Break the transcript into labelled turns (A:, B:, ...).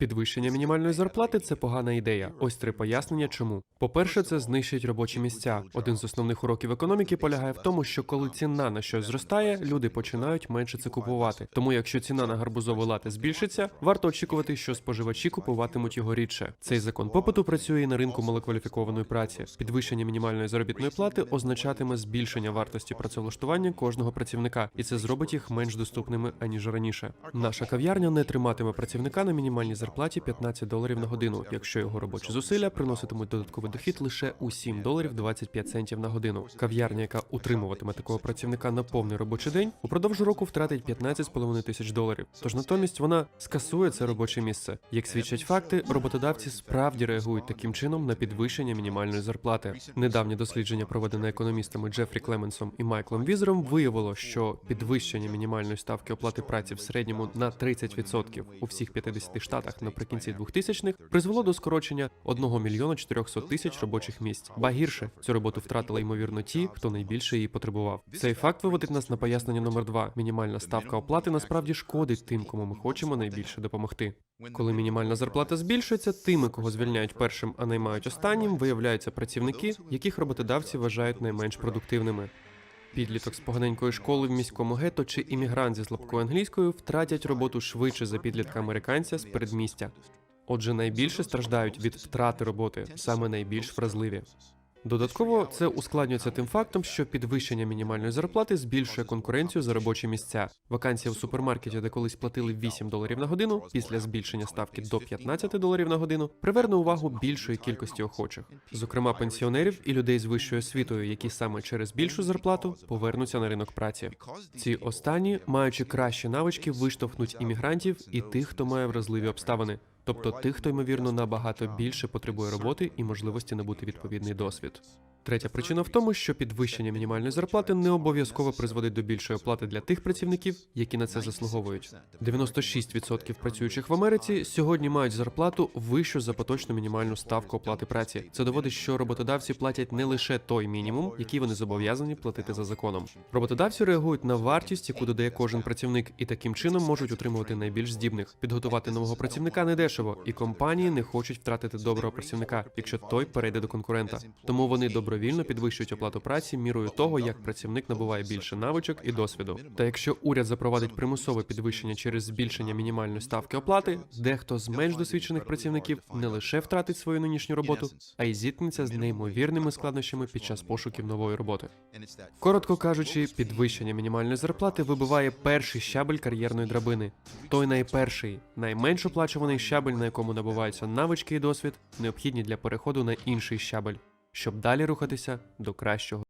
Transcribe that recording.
A: Підвищення мінімальної зарплати це погана ідея. Ось три пояснення, чому. По-перше, це знищить робочі місця. Один з основних уроків економіки полягає в тому, що коли ціна на щось зростає, люди починають менше це купувати. Тому, якщо ціна на гарбузовий лати збільшиться, варто очікувати, що споживачі купуватимуть його рідше. Цей закон попиту працює і на ринку малокваліфікованої праці. Підвищення мінімальної заробітної плати означатиме збільшення вартості працевлаштування кожного працівника, і це зробить їх менш доступними аніж раніше. Наша кав'ярня не триматиме працівника на мінімальній зарплаті 15 доларів на годину, якщо його робочі зусилля приноситимуть додатковий дохід лише у 7 доларів 25 центів на годину. Кав'ярня, яка утримуватиме такого працівника на повний робочий день, упродовж року втратить 15,5 тисяч доларів. Тож натомість вона скасує це робоче місце. Як свідчать факти, роботодавці справді реагують таким чином на підвищення мінімальної зарплати. Недавнє дослідження, проведене економістами Джефрі Клеменсом і Майклом Візером, виявило, що підвищення мінімальної ставки оплати праці в середньому на 30% у всіх 50 штатах наприкінці 2000-х призвело до скорочення 1 мільйона 400 тисяч робочих місць. Ба гірше цю роботу втратили ймовірно ті, хто найбільше її потребував. Цей факт виводить нас на пояснення номер два. Мінімальна ставка оплати насправді шкодить тим, кому ми хочемо найбільше допомогти. Коли мінімальна зарплата збільшується, тими, кого звільняють першим, а наймають останнім, виявляються працівники, яких роботодавці вважають найменш продуктивними. Підліток з поганенької школи в міському гетто чи іммігрант зі слабкою англійською втратять роботу швидше за підлітка американця з передмістя. Отже, найбільше страждають від втрати роботи, саме найбільш вразливі. Додатково це ускладнюється тим фактом, що підвищення мінімальної зарплати збільшує конкуренцію за робочі місця. Вакансія в супермаркеті, де колись платили 8 доларів на годину, після збільшення ставки до 15 доларів на годину, приверне увагу більшої кількості охочих, зокрема пенсіонерів і людей з вищою освітою, які саме через більшу зарплату повернуться на ринок праці. Ці останні, маючи кращі навички, виштовхнуть іммігрантів і тих, хто має вразливі обставини. Тобто тих, хто ймовірно набагато більше потребує роботи і можливості набути відповідний досвід. Третя причина в тому, що підвищення мінімальної зарплати не обов'язково призводить до більшої оплати для тих працівників, які на це заслуговують. 96% працюючих в Америці сьогодні мають зарплату вищу за поточну мінімальну ставку оплати праці. Це доводить, що роботодавці платять не лише той мінімум, який вони зобов'язані платити за законом. Роботодавці реагують на вартість, яку додає кожен працівник, і таким чином можуть утримувати найбільш здібних. Підготувати нового працівника не дешево, і компанії не хочуть втратити доброго працівника, якщо той перейде до конкурента. Тому вони добровільно підвищують оплату праці мірою того, як працівник набуває більше навичок і досвіду. Та якщо уряд запровадить примусове підвищення через збільшення мінімальної ставки оплати, дехто з менш досвідчених працівників не лише втратить свою нинішню роботу, а й зіткнеться з неймовірними складнощами під час пошуків нової роботи. Коротко кажучи, підвищення мінімальної зарплати вибиває перший щабель кар'єрної драбини. Той найперший, найменш оплачуваний щабель, на якому набуваються навички і досвід, необхідні для переходу на інший щабель, щоб далі рухатися до кращого.